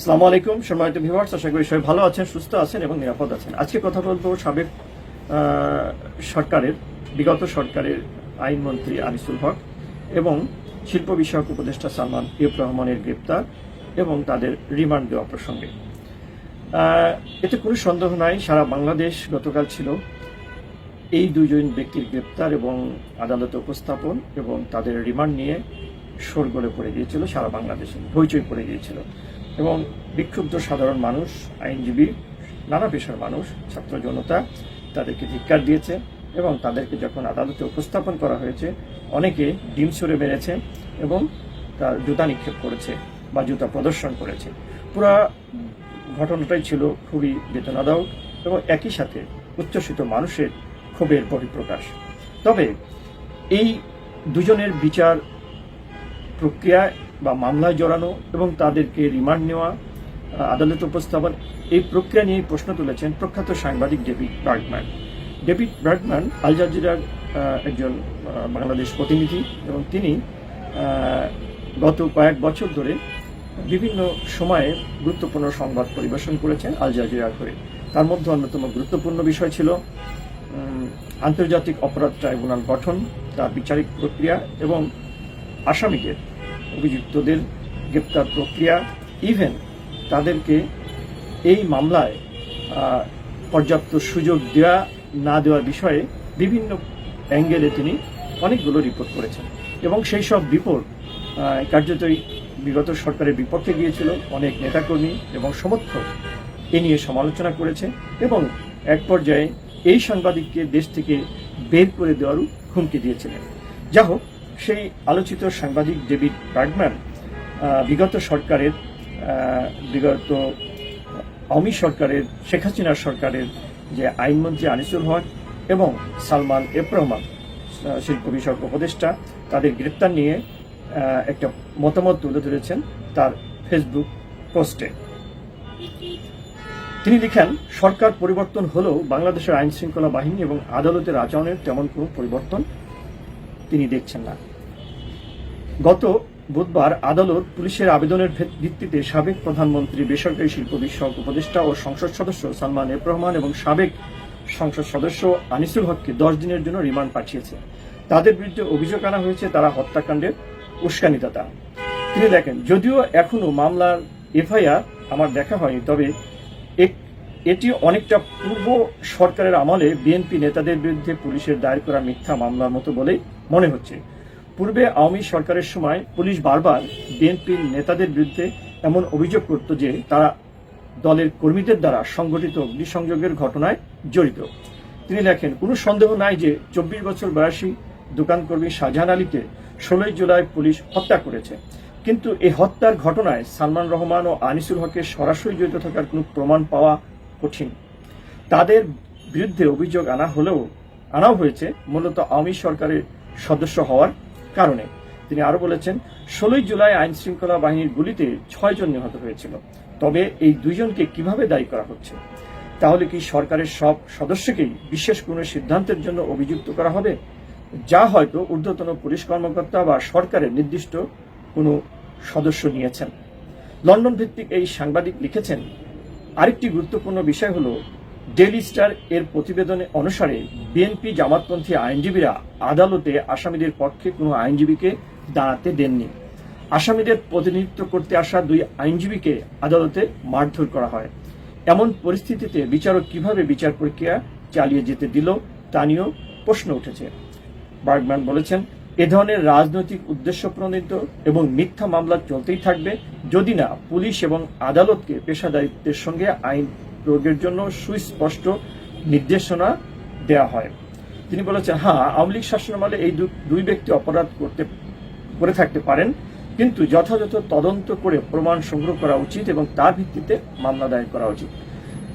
আসসালামু আলাইকুম, সম্মানিত ভিউয়ার্স আশা করি সবাই ভালো আছেন, সুস্থ আছেন এবং নিরাপদ আছেন। আজকে কথা বলব সাবেক সরকারের, বিগত সরকারের আইনমন্ত্রী আনিসুল হক এবং শিল্প বিষয়ক উপদেষ্টা সালমান ইউব রহমানের গ্রেপ্তার এবং তাদের রিমান্ড দেওয়া প্রসঙ্গে। এতে কোনো সন্দেহ নাই, সারা বাংলাদেশ গতকাল ছিল এই দুজন ব্যক্তির গ্রেপ্তার এবং আদালতে উপস্থাপন এবং তাদের রিমান্ড নিয়ে শোরগোলে পড়ে গিয়েছিল, সারা বাংলাদেশে, হইচই পড়ে গিয়েছিল। এবং বিক্ষুব্ধ সাধারণ মানুষ, আইনজীবী, নানা পেশার মানুষ, ছাত্র জনতা তাদেরকে ধিক্কার দিয়েছে এবং তাদেরকে যখন আদালতে উপস্থাপন করা হয়েছে, অনেকে ডিম ছুড়ে মেরেছে এবং তার জুতা নিক্ষেপ করেছে বা জুতা প্রদর্শন করেছে। পুরা ঘটনাটাই ছিল খুবই বেদনাদায়ক এবং একই সাথে উচ্ছ্বসিত মানুষের ক্ষোভের বহিঃপ্রকাশ। তবে এই দুজনের বিচার প্রক্রিয়া বা মামলায় জড়ানো এবং তাদেরকে রিমান্ড নেওয়া আদালতে উপস্থাপন, এই প্রক্রিয়া নিয়ে প্রশ্ন তুলেছেন প্রখ্যাত সাংবাদিক David Bergman. David Bergman Al জাজিরার একজন বাংলাদেশ প্রতিনিধি এবং তিনি গত কয়েক বছর ধরে বিভিন্ন সময়ে গুরুত্বপূর্ণ সংবাদ পরিবেশন করেছেন আল জাজিরার হয়ে। তার মধ্যে অন্যতম গুরুত্বপূর্ণ বিষয় ছিল আন্তর্জাতিক অপরাধ ট্রাইব্যুনাল গঠন, তার বিচারিক প্রক্রিয়া এবং আসামিদের অভিযুক্তদের গ্রেপ্তার প্রক্রিয়া ইভেন তাদেরকে এই মামলায় পর্যাপ্ত সুযোগ দেওয়া, না দেওয়ার বিষয়ে বিভিন্ন অ্যাঙ্গেলে তিনি অনেকগুলো রিপোর্ট করেছেন। এবং সেই সব রিপোর্ট কার্যতই বিগত সরকারের বিপক্ষে গিয়েছিল, অনেক নেতাকর্মী এবং সমর্থক এ নিয়ে সমালোচনা করেছে এবং এক পর্যায়ে এই সাংবাদিককে দেশ থেকে বের করে দেওয়ারও হুমকি দিয়েছিলেন। যা হোক সেই আলোচিত সাংবাদিক ডেভিড বার্গম্যান আহ, বিগত সরকারের বিগত আওয়ামী সরকারের শেখ হাসিনার সরকারের যে আইনমন্ত্রী আনিসুল হক এবং সালমান এফ রহমান শিল্প বিষয়ক উপদেষ্টা তাদের গ্রেপ্তার নিয়ে একটা মতামত তুলে ধরেছেন তার ফেসবুক পোস্টে। তিনি লিখেন সরকার পরিবর্তন হলেও বাংলাদেশের আইন শৃঙ্খলা বাহিনী এবং আদালতের আচরণের তেমন কোনো পরিবর্তন তিনি দেখছেন না। গত বুধবার আদালত পুলিশের আবেদনের ভিত্তিতে সাবেক প্রধানমন্ত্রী, বেসরকারি শিল্প বিষয়ক উপদেষ্টা ও সংসদ সদস্য সালমান এফ রহমান এবং সাবেক সংসদ সদস্য আনিসুল হককে দশ দিনের জন্য রিমান্ড পাঠিয়েছে। তাদের বিরুদ্ধে অভিযোগ আনা হয়েছে তারা হত্যাকাণ্ডের উস্কানিদাতা। তিনি দেখেন, যদিও এখনও মামলার এফআইআর আমার দেখা হয়নি, তবে এটি অনেকটা পূর্ব সরকারের আমলে বিএনপি নেতাদের বিরুদ্ধে পুলিশের দায়ের করা মিথ্যা মামলার মতো বলেই মনে হচ্ছে। পূর্বে আওয়ামী সরকারের সময় পুলিশ বারবার বিএনপির নেতাদের বিরুদ্ধে এমন অভিযোগ করত যে তারা দলের কর্মীদের দ্বারা সংগঠিত অগ্নিসংযোগের ঘটনায় জড়িত। তিনি লেখেন, কোনো সন্দেহ নাই যে চব্বিশ বছর বয়সী দোকান কর্মী শাহজাহান আলীকে ষোলোই জুলাই পুলিশ হত্যা করেছে। কিন্তু এই হত্যার ঘটনায় সালমান রহমান ও আনিসুল হকের সরাসরি জড়িত থাকার কোনো প্রমাণ পাওয়া কঠিন। তাদের বিরুদ্ধে অভিযোগ আনা হলেও, আনাও হয়েছে, মূলত আওয়ামী সরকারের সদস্য হওয়ার কারণে। তিনি আরও বলেছেন, ষোলোই জুলাই আইন শৃঙ্খলা বাহিনীর গুলিতে ছয়জন নিহত হয়েছিল। তবে এই দুইজনকে কীভাবে দায়ী করা হচ্ছে? তাহলে কি সরকারের সব সদস্যকেই বিশেষ কোনো সিদ্ধান্তের জন্য অভিযুক্ত করা হবে? যা হয়তো ঊর্ধ্বতন পুলিশ কর্মকর্তা বা সরকারের নির্দিষ্ট কোনো সদস্য নিয়েছেন। লন্ডন ভিত্তিক এই সাংবাদিক লিখেছেন, আরেকটি গুরুত্বপূর্ণ বিষয় হলো ডেইলি স্টার এর প্রতিবেদনে অনুসারে, বিএনপি জামাতপন্থী আইনজীবীরা আদালতে আসামিদের পক্ষে কোনো আইনজীবীকে দাঁড়াতে দেননি। আসামিদের প্রতিনিধিত্ব করতে আসা দুই আইনজীবীকে আদালতে মারধর করা হয়। এমন পরিস্থিতিতে বিচারক কীভাবে বিচার প্রক্রিয়া চালিয়ে যেতে দিল, তা নিয়েও প্রশ্ন উঠেছে। বার্গম্যান বলেছেন, এ ধরনের রাজনৈতিক উদ্দেশ্য প্রণীত এবং মিথ্যা মামলা চলতেই থাকবে যদি না পুলিশ এবং আদালতকে পেশাদারিত্বের সঙ্গে আইন প্রয়োগের জন্য সুস্পষ্ট নির্দেশনা দেওয়া হয়। তিনি বলেছেন হ্যাঁ আওয়ামী লীগ শাসনামলে এই দুই ব্যক্তি অপরাধ করতে, করে থাকতে পারেন, কিন্তু যথাযথ তদন্ত করে প্রমাণ সংগ্রহ করা উচিত এবং তার ভিত্তিতে মামলা দায়ের করা উচিত।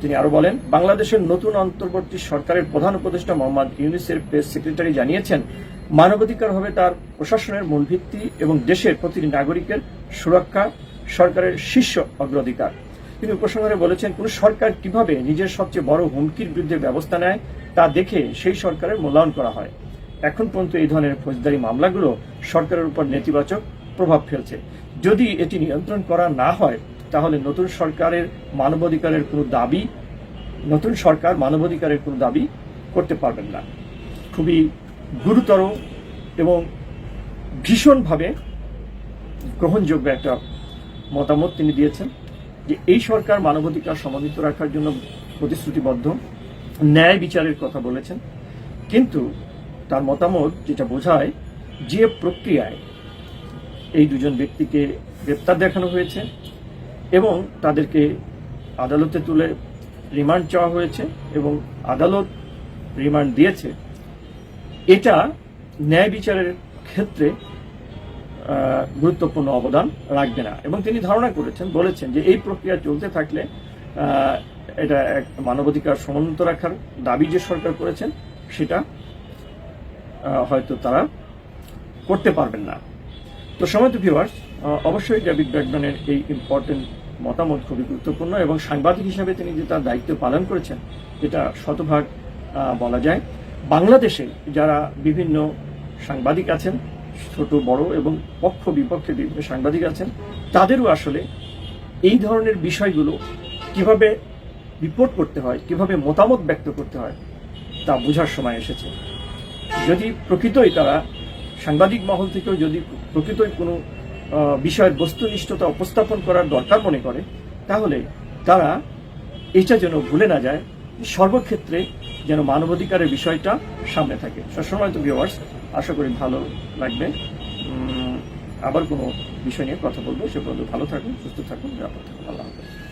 তিনি আরও বলেন, বাংলাদেশের নতুন অন্তর্বর্তী সরকারের প্রধান উপদেষ্টা মোহাম্মদ ইউনিসের প্রেস সেক্রেটারি জানিয়েছেন, মানবাধিকার হবে তার প্রশাসনের মূল ভিত্তি এবং দেশের প্রতিটি নাগরিকের সুরক্ষা, সরকারের শীর্ষ অগ্রাধিকার। তিনি উপসংহারে বলেছেন, কোন সরকার কীভাবে নিজের সবচেয়ে বড় হুমকির বিরুদ্ধে ব্যবস্থা নেয় তা দেখে সেই সরকারের মূল্যায়ন করা হয়। এখন পর্যন্ত এই ধরনের ফৌজদারি মামলাগুলো সরকারের উপর নেতিবাচক প্রভাব ফেলছে। যদি এটি নিয়ন্ত্রণ করা না হয়, তাহলে নতুন সরকারের মানবাধিকারের কোনো দাবি, নতুন সরকার মানবাধিকারের কোনো দাবি করতে পারবেন না। খুবই গুরুতর এবং ভীষণভাবে গ্রহণযোগ্য একটা মতামত তিনি দিয়েছেন। যে এই সরকার মানবাধিকার সমন্বিত রাখার জন্য প্রতিশ্রুতিবদ্ধ, ন্যায় বিচারের কথা বলেছেন। কিন্তু তার মতামত যেটা বোঝায়, যে প্রক্রিয়ায় এই দুজন ব্যক্তিকে গ্রেপ্তার দেখানো হয়েছে এবং তাদেরকে আদালতে তুলে রিমান্ড চাওয়া হয়েছে এবং আদালত রিমান্ড দিয়েছে, এটা ন্যায় বিচারের ক্ষেত্রে গুরুত্বপূর্ণ অবদান রাখবে না। এবং তিনি ধারণা করেছেন, বলেছেন যে এই প্রক্রিয়া চলতে থাকলে এটা এক মানবাধিকার সমন্বিত রাখার দাবি যে সরকার করেছেন, সেটা হয়তো তারা করতে পারবেন না। তো সময় তো ভিউয়ার্স অবশ্যই ডেভিড ব্র্যাকম্যানের এই ইম্পর্টেন্ট মতামত খুবই গুরুত্বপূর্ণ এবং সাংবাদিক হিসাবে তিনি যে তার দায়িত্ব পালন করেছেন, এটা শতভাগ বলা যায়। বাংলাদেশে যারা বিভিন্ন সাংবাদিক আছেন ছোট, বড় এবং পক্ষ বিপক্ষে বিভিন্ন সাংবাদিক আছেন। তাদেরও আসলে এই ধরনের বিষয়গুলো কীভাবে রিপোর্ট করতে হয়, কীভাবে মতামত ব্যক্ত করতে হয়, তা বোঝার সময় এসেছে। যদি প্রকৃতই তারা সাংবাদিক মহল থেকেও যদি প্রকৃতই কোনো বিষয়ের বস্তুনিষ্ঠতা উপস্থাপন করার দরকার মনে করে, তাহলে তারা এটা যেন ভুলে না যায়, সর্বক্ষেত্রে যেন মানবাধিকারের বিষয়টা সামনে থাকে। সবসময় তো ভিওয়ার্স আশা করি ভালো লাগবে। আবার কোনো বিষয় নিয়ে কথা বলব। সে পর্যন্ত ভালো থাকুন, সুস্থ থাকুন, নিরাপদ থাকুন। আল্লাহ হাফেজ।